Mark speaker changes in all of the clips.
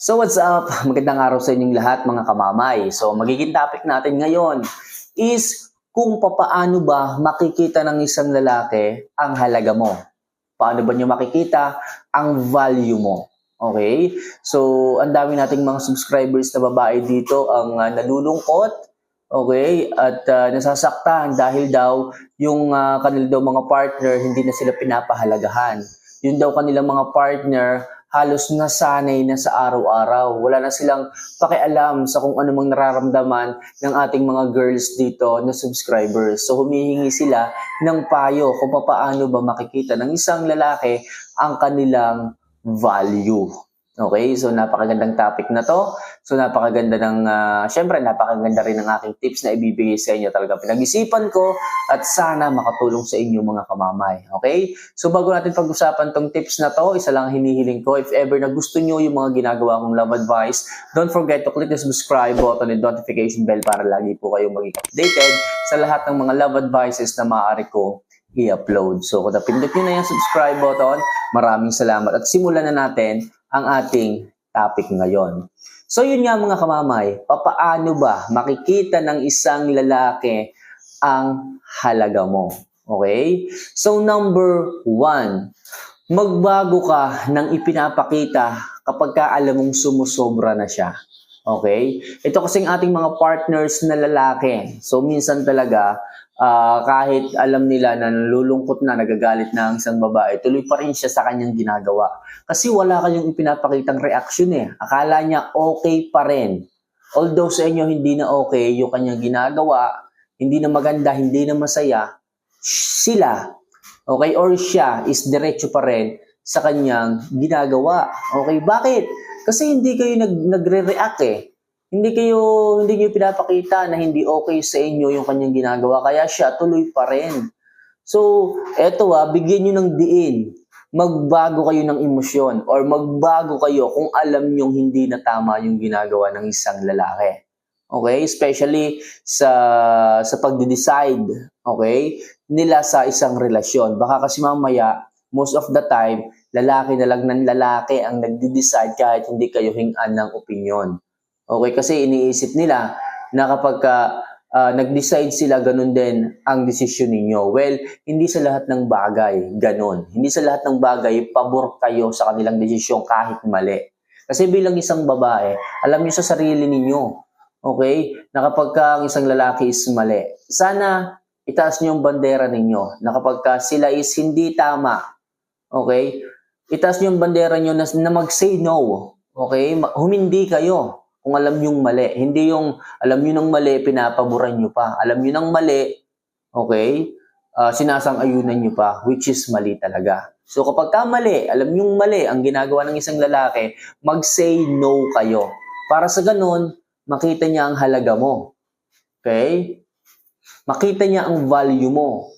Speaker 1: So what's up? Magandang araw sa inyong lahat mga kamamay. So magiging topic natin ngayon is kung papaano ba makikita ng isang lalaki ang halaga mo. Paano ba niyo makikita ang value mo? Okay? So ang dami nating mga subscribers na babae dito ang uh, nalulungkot Okay? At uh, nasasaktan dahil daw yung uh, kanila daw mga partner hindi na sila pinapahalagahan. Yun daw kanilang mga partner halos nasanay na sa araw-araw. Wala na silang pakialam sa kung ano mang nararamdaman ng ating mga girls dito na subscribers. So humihingi sila ng payo kung paano ba makikita ng isang lalaki ang kanilang value. Okay, so napakagandang topic na to. So napakaganda ng, uh, syempre napakaganda rin ng aking tips na ibibigay sa inyo. Talaga pinag-isipan ko at sana makatulong sa inyo mga kamamay. Okay? So bago natin pag-usapan tong tips na to, isa lang hinihiling ko. If ever na gusto nyo yung mga ginagawa kong love advice, don't forget to click the subscribe button and notification bell para lagi po kayong maging updated sa lahat ng mga love advices na maaari ko i-upload. So kung napindot nyo na yung subscribe button, maraming salamat. At simulan na natin ang ating topic ngayon. So yun nga mga kamamay, papaano ba makikita ng isang lalaki ang halaga mo? Okay? So number one, magbago ka ng ipinapakita kapag ka alam mong sumusobra na siya. Okay? Ito kasing ating mga partners na lalaki. So minsan talaga, uh, kahit alam nila na nalulungkot na, nagagalit na ang isang babae, tuloy pa rin siya sa kanyang ginagawa. Kasi wala kayong ipinapakitang reaksyon eh. Akala niya okay pa rin. Although sa inyo hindi na okay yung kanyang ginagawa, hindi na maganda, hindi na masaya, sila, okay, or siya is diretso pa rin sa kanyang ginagawa. Okay, bakit? Kasi hindi kayo nag, nagre-react eh hindi kayo hindi niyo pinapakita na hindi okay sa inyo yung kanyang ginagawa kaya siya tuloy pa rin. So, eto ah, bigyan niyo ng diin. Magbago kayo ng emosyon or magbago kayo kung alam niyo hindi na tama yung ginagawa ng isang lalaki. Okay? Especially sa sa pagde-decide, okay? Nila sa isang relasyon. Baka kasi mamaya most of the time lalaki na lang ng lalaki ang nagde-decide kahit hindi kayo hingan ng opinion. Okay, kasi iniisip nila na kapag uh, nag-decide sila, ganun din ang desisyon ninyo. Well, hindi sa lahat ng bagay ganun. Hindi sa lahat ng bagay pabor kayo sa kanilang desisyon kahit mali. Kasi bilang isang babae, alam niyo sa sarili ninyo, okay, na kapag ka ang isang lalaki is mali, sana itaas niyo yung bandera ninyo na kapag ka sila is hindi tama, okay, niyo yung bandera niyo na, na mag-say no, okay, humindi kayo kung alam yung mali. Hindi yung alam nyo ng mali, pinapaboran nyo pa. Alam nyo ng mali, okay, uh, sinasang-ayunan nyo pa, which is mali talaga. So kapag ka mali, alam nyo mali ang ginagawa ng isang lalaki, mag-say no kayo. Para sa ganun, makita niya ang halaga mo. Okay? Makita niya ang value mo.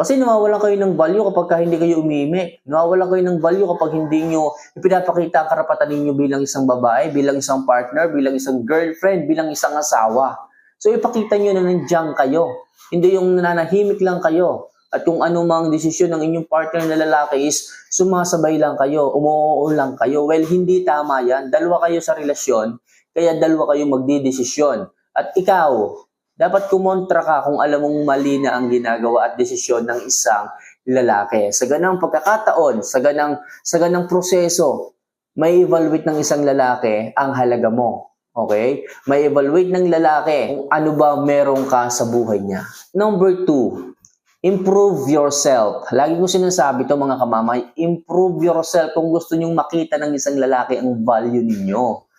Speaker 1: Kasi nawawalan kayo ng value kapag ka hindi kayo umimik. Nawawalan kayo ng value kapag hindi nyo ipinapakita ang karapatan ninyo bilang isang babae, bilang isang partner, bilang isang girlfriend, bilang isang asawa. So ipakita nyo na nandiyan kayo. Hindi yung nananahimik lang kayo. At kung anumang desisyon ng inyong partner na lalaki is sumasabay lang kayo, umuoo lang kayo. Well, hindi tama yan. Dalawa kayo sa relasyon, kaya dalawa kayo magdidesisyon. At ikaw, dapat kumontra ka kung alam mong mali na ang ginagawa at desisyon ng isang lalaki. Sa ganang pagkakataon, sa ganang, sa ganang proseso, may evaluate ng isang lalaki ang halaga mo. Okay? May evaluate ng lalaki kung ano ba meron ka sa buhay niya. Number two, improve yourself. Lagi ko sinasabi to mga kamamay, improve yourself kung gusto nyong makita ng isang lalaki ang value ninyo.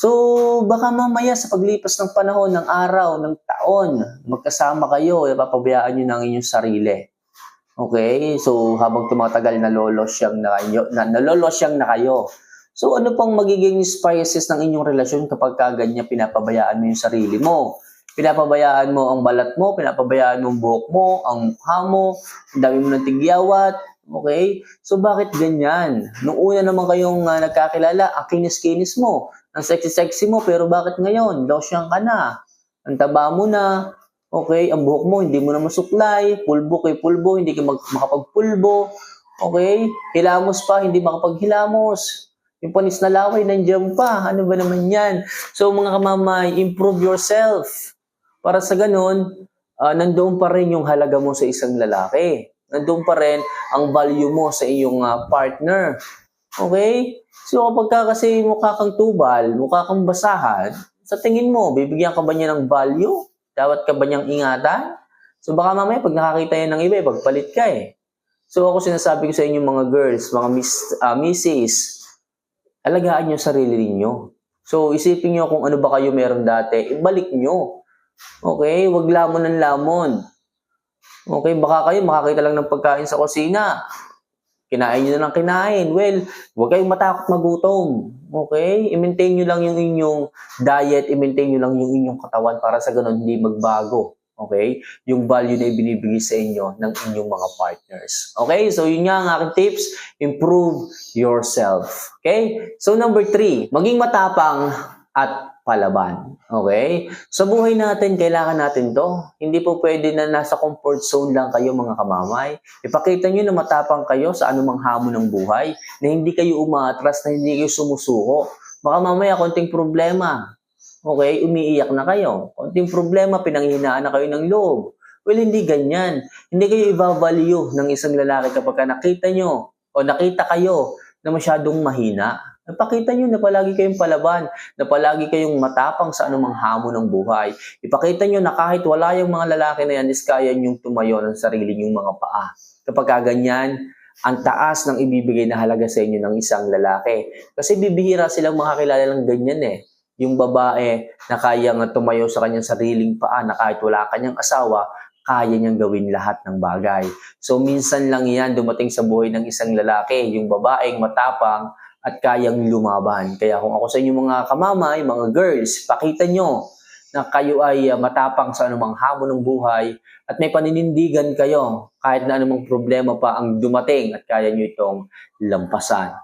Speaker 1: So, baka mamaya sa paglipas ng panahon, ng araw, ng taon, magkasama kayo, ipapabayaan nyo ng inyong sarili. Okay? So, habang tumatagal, nalolosyang na kayo. Na, nalolosyang na kayo. So, ano pang magiging spices ng inyong relasyon kapag kaganyan pinapabayaan mo yung sarili mo? Pinapabayaan mo ang balat mo, pinapabayaan mo ang buhok mo, ang mukha mo, ang dami mo ng tigyawat, Okay? So, bakit ganyan? Nung una naman kayong uh, nagkakilala, ang kinis-kinis mo. Ang sexy-sexy mo, pero bakit ngayon? Lotion ka na. Ang taba mo na. Okay? Ang buhok mo, hindi mo na masuklay. Pulbo kay pulbo, hindi ka mag- makapagpulbo. Okay? Hilamos pa, hindi makapaghilamos. Yung panis na laway, nandiyan pa. Ano ba naman yan? So mga kamamay, improve yourself. Para sa ganun, ah, nandoon pa rin yung halaga mo sa isang lalaki. Nandoon pa rin ang value mo sa iyong ah, partner. Okay? So kapag ka kasi mukha kang tubal, mukha kang basahan, sa tingin mo, bibigyan ka ba niya ng value? Dapat ka ba niyang ingatan? So baka mamaya pag nakakita yan ng iba, eh, pagpalit ka eh. So ako sinasabi ko sa inyo mga girls, mga miss, ah, misses, alagaan niyo sarili ninyo. So isipin niyo kung ano ba kayo meron dati, ibalik niyo. Okay? Huwag lamon ng lamon. Okay, baka kayo makakita lang ng pagkain sa kusina. Kinain nyo na ng kinain. Well, huwag kayong matakot magutom. Okay? I-maintain nyo lang yung inyong diet, i-maintain nyo lang yung inyong katawan para sa ganun hindi magbago. Okay? Yung value na ibinibigay sa inyo ng inyong mga partners. Okay? So, yun nga ang aking tips. Improve yourself. Okay? So, number three, maging matapang at palaban. Okay? Sa buhay natin, kailangan natin to. Hindi po pwede na nasa comfort zone lang kayo mga kamamay. Ipakita nyo na matapang kayo sa anumang hamon ng buhay, na hindi kayo umaatras, na hindi kayo sumusuko. Baka mamaya konting problema. Okay, umiiyak na kayo. Konting problema, pinanghihinaan na kayo ng loob. Well, hindi ganyan. Hindi kayo i-value ng isang lalaki kapag ka nakita nyo o nakita kayo na masyadong mahina. Ipakita nyo na palagi kayong palaban, na palagi kayong matapang sa anumang hamon ng buhay. Ipakita nyo na kahit wala yung mga lalaki na yan, is kaya nyong tumayo ng sarili nyong mga paa. Kapag ka ganyan, ang taas ng ibibigay na halaga sa inyo ng isang lalaki. Kasi bibihira silang makakilala ng ganyan eh. Yung babae na kayang tumayo sa kanyang sariling paa na kahit wala kanyang asawa, kaya niyang gawin lahat ng bagay. So minsan lang yan dumating sa buhay ng isang lalaki, yung babaeng matapang at kayang lumaban. Kaya kung ako sa inyo mga kamamay, mga girls, pakita nyo na kayo ay uh, matapang sa anumang hamon ng buhay at may paninindigan kayo kahit na anumang problema pa ang dumating at kaya nyo itong lampasan.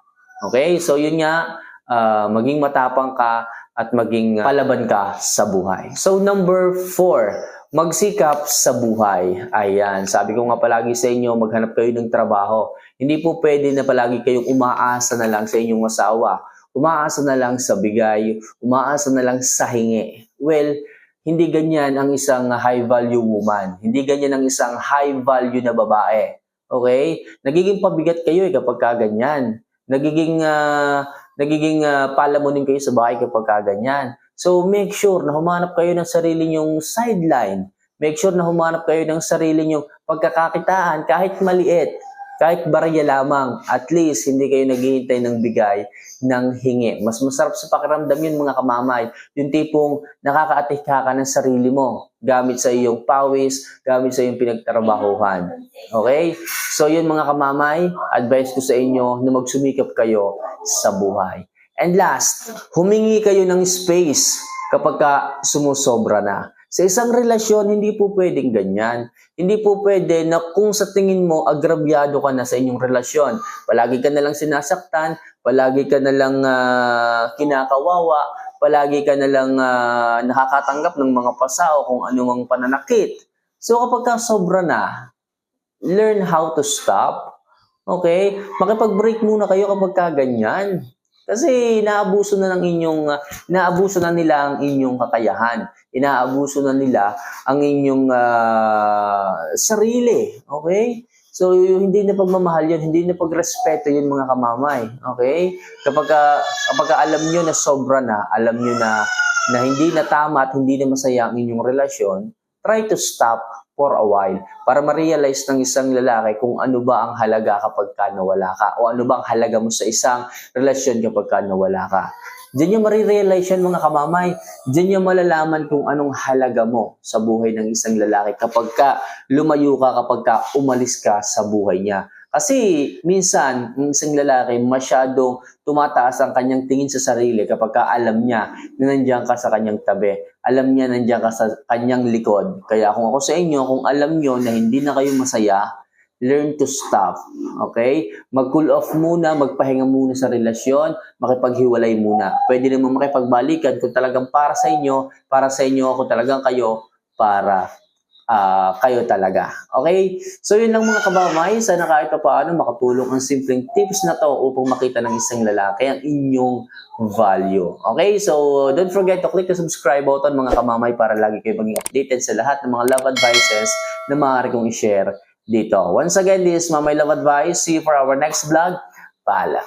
Speaker 1: Okay? So yun nga, uh, maging matapang ka at maging palaban ka sa buhay. So number four, magsikap sa buhay. Ayan, sabi ko nga palagi sa inyo, maghanap kayo ng trabaho. Hindi po pwede na palagi kayong umaasa na lang sa inyong asawa. Umaasa na lang sa bigay, umaasa na lang sa hingi. Well, hindi ganyan ang isang high value woman. Hindi ganyan ang isang high value na babae. Okay? Nagiging pabigat kayo eh kapag kaganyan. Nagiging uh, nagiging uh, palamunin kayo sa bahay kapag kaganyan. So make sure na humanap kayo ng sarili nyong sideline. Make sure na humanap kayo ng sarili nyong pagkakakitaan kahit maliit, kahit barya lamang. At least hindi kayo naghihintay ng bigay ng hingi. Mas masarap sa pakiramdam yun mga kamamay. Yung tipong nakakaatika ka ng sarili mo gamit sa iyong pawis, gamit sa iyong pinagtrabahuhan. Okay? So yun mga kamamay, advice ko sa inyo na magsumikap kayo sa buhay. And last, humingi kayo ng space kapag ka sumusobra na. Sa isang relasyon, hindi po pwedeng ganyan. Hindi po pwede na kung sa tingin mo, agrabyado ka na sa inyong relasyon. Palagi ka na lang sinasaktan, palagi ka na lang uh, kinakawawa, palagi ka na lang uh, nakakatanggap ng mga pasao kung anumang pananakit. So kapag ka sobra na, learn how to stop. Okay? Makipag-break muna kayo kapag ka ganyan. Kasi inaabuso na ng inyong uh, inaabuso na nila ang inyong kakayahan. Inaabuso na nila ang inyong uh, sarili. Okay? So, hindi na pagmamahal yun, hindi na pagrespeto yun mga kamamay. Okay? Kapag, uh, kapag alam nyo na sobra na, alam nyo na, na hindi na tama at hindi na masaya ang inyong relasyon, try to stop for a while para ma-realize ng isang lalaki kung ano ba ang halaga kapag ka nawala ka o ano ba ang halaga mo sa isang relasyon kapag ka nawala ka. Diyan niya marirealize yan mga kamamay. Diyan niya malalaman kung anong halaga mo sa buhay ng isang lalaki kapag ka lumayo ka, kapag ka umalis ka sa buhay niya. Kasi minsan, ang isang lalaki masyadong tumataas ang kanyang tingin sa sarili kapag ka alam niya na nandiyan ka sa kanyang tabi. Alam niya nandiyan ka sa kanyang likod. Kaya kung ako sa inyo, kung alam niyo na hindi na kayo masaya, learn to stop. Okay? Mag-cool off muna, magpahinga muna sa relasyon, makipaghiwalay muna. Pwede naman makipagbalikan kung talagang para sa inyo, para sa inyo ako talagang kayo, para ah, kayo talaga. Okay? So yun lang mga kabamay. Sana kahit pa paano makatulong ang simpleng tips na to upang makita ng isang lalaki ang inyong value. Okay? So don't forget to click the subscribe button mga kamamay para lagi kayo maging updated sa lahat ng mga love advices na maaari kong i-share dito. Once again, this is Mamay Love Advice. See you for our next vlog. Paalam.